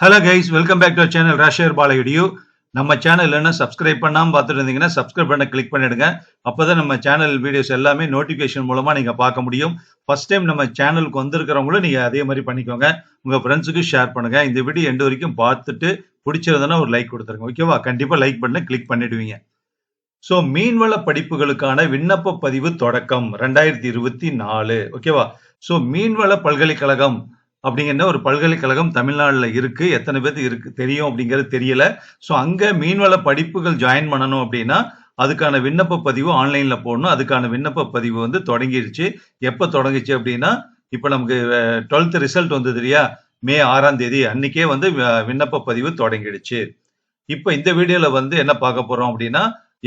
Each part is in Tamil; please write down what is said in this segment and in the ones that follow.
Hello guys welcome back to channel ராஷேர் பாலகிடியூ நம்ம சேனல் என்ன சப்ஸ்கிரைப் பண்ணாமல் பார்த்துட்டு இருந்தீங்கன்னா சப்ஸ்கிரைப் பண்ண கிளிக் பண்ணிடுங்க. அப்போதான் நம்ம சேனல் வீடியோஸ் எல்லாமே நோட்டிஃபிகேஷன் மூலமாக நீங்கள் பார்க்க முடியும். ஃபர்ஸ்ட் டைம் நம்ம சேனலுக்கு வந்திருக்கிறவங்களும் நீங்கள் அதே மாதிரி பண்ணிக்கோங்க. உங்கள் ஃப்ரெண்ட்ஸுக்கு ஷேர் பண்ணுங்கள் இந்த வீடியோ எண்டு வரைக்கும் பார்த்துட்டு பிடிச்சிருந்தனா ஒரு லைக் கொடுத்துருங்க. ஓகேவா கண்டிப்பாக லைக் பண்ண கிளிக் பண்ணிடுவீங்க. ஸோ மீன்வள படிப்புகளுக்கான விண்ணப்ப பதிவு தொடக்கம் ரெண்டாயிரத்தி இருபத்தி நாலு. ஓகேவா ஸோ மீன்வள பல்கலைக்கழகம் அப்படிங்கிற ஒரு பல்கலைக்கழகம் தமிழ்நாட்டில் இருக்கு. எத்தனை பேர் இருக்கு தெரியும் அப்படிங்கிறது தெரியல. ஸோ அங்க மீன்வள படிப்புகள் ஜாயின் பண்ணணும் அப்படின்னா அதுக்கான விண்ணப்ப பதிவு ஆன்லைன்ல போடணும். அதுக்கான விண்ணப்ப பதிவு வந்து தொடங்கிடுச்சு எப்போ தொடங்கிச்சு அப்படின்னா இப்போ நமக்கு டுவெல்த் ரிசல்ட் வந்தது இல்லையா? மே ஆறாம் தேதி. அன்னைக்கே வந்து விண்ணப்ப பதிவு தொடங்கிடுச்சு. இப்போ இந்த வீடியோல வந்து என்ன பார்க்க போறோம் அப்படின்னா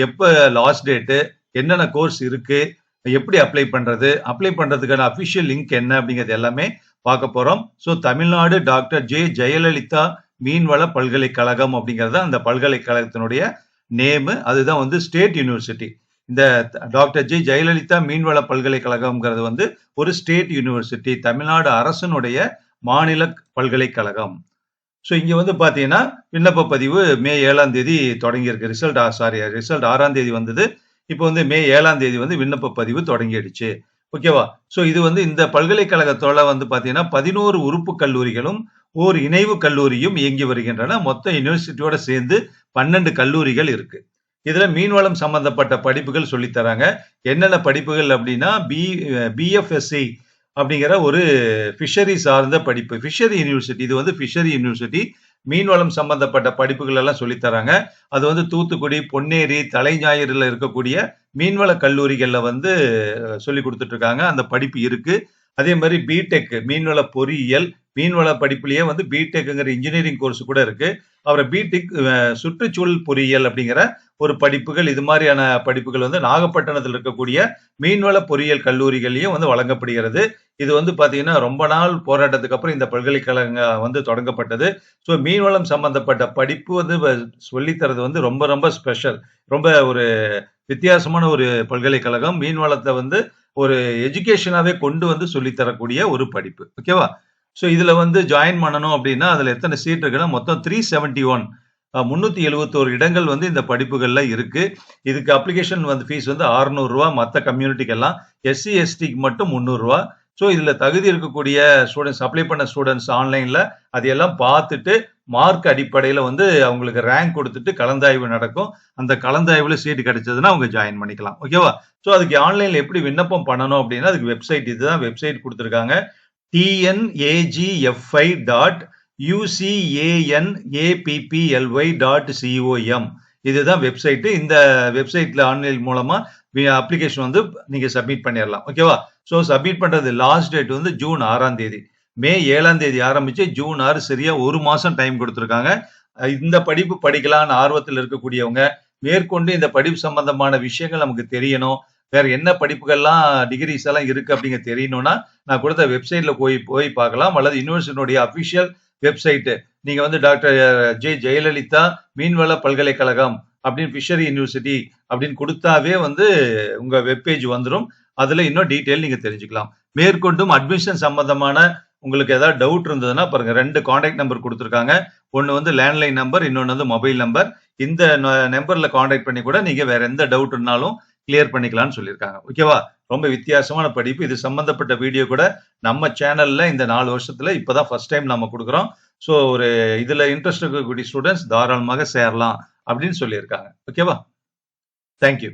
எப்போ லாஸ்ட் டேட்டு என்னென்ன கோர்ஸ் இருக்கு எப்படி அப்ளை பண்றது அப்ளை பண்றதுக்கான அஃபிஷியல் லிங்க் என்ன அப்படிங்கிறது எல்லாமே பார்க்க போறோம். So Tamil Nadu doctor J Jayalalithaa மீன்வள பல்கலைக்கழகம் அப்படிங்கிறது தான் அந்த பல்கலைக்கழகத்தினுடைய நேமு. அதுதான் வந்து ஸ்டேட் யூனிவர்சிட்டி. இந்த டாக்டர் ஜி ஜெயலலிதா மீன்வள பல்கலைக்கழகம்ங்கிறது வந்து ஒரு ஸ்டேட் யூனிவர்சிட்டி தமிழ்நாடு அரசனுடைய மாநில பல்கலைக்கழகம். ஸோ இங்கே வந்து பார்த்தீங்கன்னா விண்ணப்ப பதிவு மே ஏழாம் தேதி தொடங்கியிருக்கு. ரிசல்ட் சாரி ரிசல்ட் ஆறாம் தேதி வந்தது. இப்போ வந்து மே ஏழாம் தேதி வந்து விண்ணப்ப பதிவு தொடங்கிடுச்சு. ஓகேவா? ஸோ இது வந்து இந்த பல்கலைக்கழகத்தோட வந்து பாத்தீங்கன்னா பதினோரு உறுப்பு கல்லூரிகளும் ஓர் இணைவு கல்லூரியும் இயங்கி வருகின்றன. மொத்த யூனிவர்சிட்டியோட சேர்ந்து பன்னெண்டு கல்லூரிகள் இருக்கு. இதுல மீன்வளம் சம்பந்தப்பட்ட படிப்புகள் சொல்லித் தராங்க. என்னென்ன படிப்புகள் அப்படின்னா பி பிஎஃப்எஸ்சி அப்படிங்கிற ஒரு ஃபிஷரி சார்ந்த படிப்பு. ஃபிஷரி யூனிவர்சிட்டி இது வந்து ஃபிஷரி யூனிவர்சிட்டி மீன்வளம் சம்பந்தப்பட்ட படிப்புகள் எல்லாம் சொல்லித் தராங்க அது வந்து தூத்துக்குடி பொன்னேரி தலைஞாயிறில் இருக்கக்கூடிய மீன்வள கல்லூரிகள்ல வந்து சொல்லி கொடுத்துட்டு இருக்காங்க அந்த படிப்பு இருக்கு. அதே மாதிரி பிடெக் மீன்வள பொறியியல் மீன்வள படிப்புலயே வந்து பிடெக்ங்கிற இன்ஜினியரிங் கோர்ஸ் கூட இருக்கு. அப்புறம் பிடெக் சுற்றுச்சூழல் பொறியியல் அப்படிங்கிற ஒரு படிப்புகள் இது மாதிரியான படிப்புகள் வந்து நாகப்பட்டினத்தில் இருக்கக்கூடிய மீன்வள பொறியியல் கல்லூரிகளையும் வந்து வழங்கப்படுகிறது. இது வந்து பாத்தீங்கன்னா ரொம்ப நாள் போராட்டத்துக்கு அப்புறம் இந்த பல்கலைக்கழக வந்து தொடங்கப்பட்டது. ஸோ மீன்வளம் சம்பந்தப்பட்ட படிப்பு வந்து வ- சொல்லித் தரது வந்து ரொம்ப ரொம்ப ஸ்பெஷல் ரொம்ப ஒரு வித்தியாசமான ஒரு பல்கலைக்கழகம். மீன்வளத்தை வந்து ஒரு எஜுகேஷனாவே கொண்டு வந்து சொல்லித்தரக்கூடிய ஒரு படிப்பு. ஓகேவா ஸோ இதில் வந்து ஜாயின் பண்ணணும் அப்படின்னா அதில் எத்தனை சீட் இருக்குன்னா மொத்தம் த்ரீ செவன்ட்டி ஒன் முந்நூற்றி எழுபத்தோரு இடங்கள் வந்து இந்த படிப்புகளில் இருக்குது இதுக்கு அப்ளிகேஷன் வந்து ஃபீஸ் வந்து அறுநூறுவா மற்ற கம்யூனிட்டிக்கெல்லாம் எஸ்சி எஸ்டிக்கு மட்டும் முந்நூறுரூவா ஸோ இதில் தகுதி இருக்கக்கூடிய ஸ்டூடெண்ட்ஸ் அப்ளை பண்ண ஸ்டூடெண்ட்ஸ் ஆன்லைனில் அதையெல்லாம் பார்த்துட்டு மார்க் அடிப்படையில் வந்து அவங்களுக்கு ரேங்க் கொடுத்துட்டு கலந்தாய்வு நடக்கும். அந்த கலந்தாய்வில் சீட் கிடைச்சதுன்னா அவங்க ஜாயின் பண்ணிக்கலாம். ஓகேவா ஸோ அதுக்கு ஆன்லைனில் எப்படி விண்ணப்பம் பண்ணணும் அப்படின்னா அதுக்கு வெப்சைட் இதுதான் வெப்சைட் கொடுத்துருக்காங்க. TNAGFI dot UCANAPPLY dot COM இதுதான் வெப்சைட்டு இந்த வெப்சைட்ல ஆன்லைன் மூலமாக அப்ளிகேஷன் வந்து நீங்கள் சப்மிட் பண்ணிடலாம் ஓகேவா ஸோ சப்மிட் பண்ணுறது லாஸ்ட் டேட் வந்து ஜூன் ஆறாம் தேதி. மே ஏழாம் தேதி ஆரம்பித்து ஜூன் ஆறு சரியாக ஒரு மாதம் டைம் கொடுத்துருக்காங்க. இந்த படிப்பு படிக்கலாம்னு ஆர்வத்தில் இருக்கக்கூடியவங்க மேற்கொண்டு இந்த படிப்பு சம்பந்தமான விஷயங்கள் நமக்கு தெரியணும். வேற என்ன படிப்புகள்லாம் டிகிரிஸ் எல்லாம் இருக்கு அப்படிங்க தெரியணும்னா நான் கொடுத்த வெப்சைட்ல போய் போய் பார்க்கலாம். அல்லது யூனிவர்சிட்டியுடைய அபிஷியல் வெப்சைட் நீங்க வந்து டாக்டர் ஜே ஜெயலலிதா மீன்வள பல்கலைக்கழகம் அப்படின்னு ஃபிஷரி யூனிவர்சிட்டி அப்படின்னு கொடுத்தாவே வந்து உங்க வெப்பேஜ் வந்துடும் அதுல இன்னும் டீட்டெயில் நீங்க தெரிஞ்சுக்கலாம். மேற்கொண்டும் அட்மிஷன் சம்பந்தமான உங்களுக்கு ஏதாவது டவுட் இருந்ததுன்னா பாருங்க. ரெண்டு காண்டாக்ட் நம்பர் கொடுத்துருக்காங்க. ஒன்று வந்து லேண்ட்லைன் நம்பர் இன்னொன்று வந்து மொபைல் நம்பர் இந்த நம்பர்ல காண்டாக்ட் பண்ணி கூட நீங்க வேற எந்த டவுட் இருந்தாலும் கிளியர் பண்ணிக்கலாம்னு சொல்லியிருக்காங்க. ஓகேவா ரொம்ப வித்தியாசமான படிப்பு. இது சம்பந்தப்பட்ட வீடியோ கூட நம்ம சேனல்ல இந்த நாலு வருஷத்துல இப்பதான் ஃபர்ஸ்ட் டைம் நம்ம கொடுக்குறோம். ஸோ ஒரு இதுல இன்ட்ரெஸ்ட் இருக்கக்கூடிய ஸ்டூடெண்ட்ஸ் தாராளமாக சேரலாம் அப்படின்னு சொல்லியிருக்காங்க. ஓகேவா தேங்க்யூ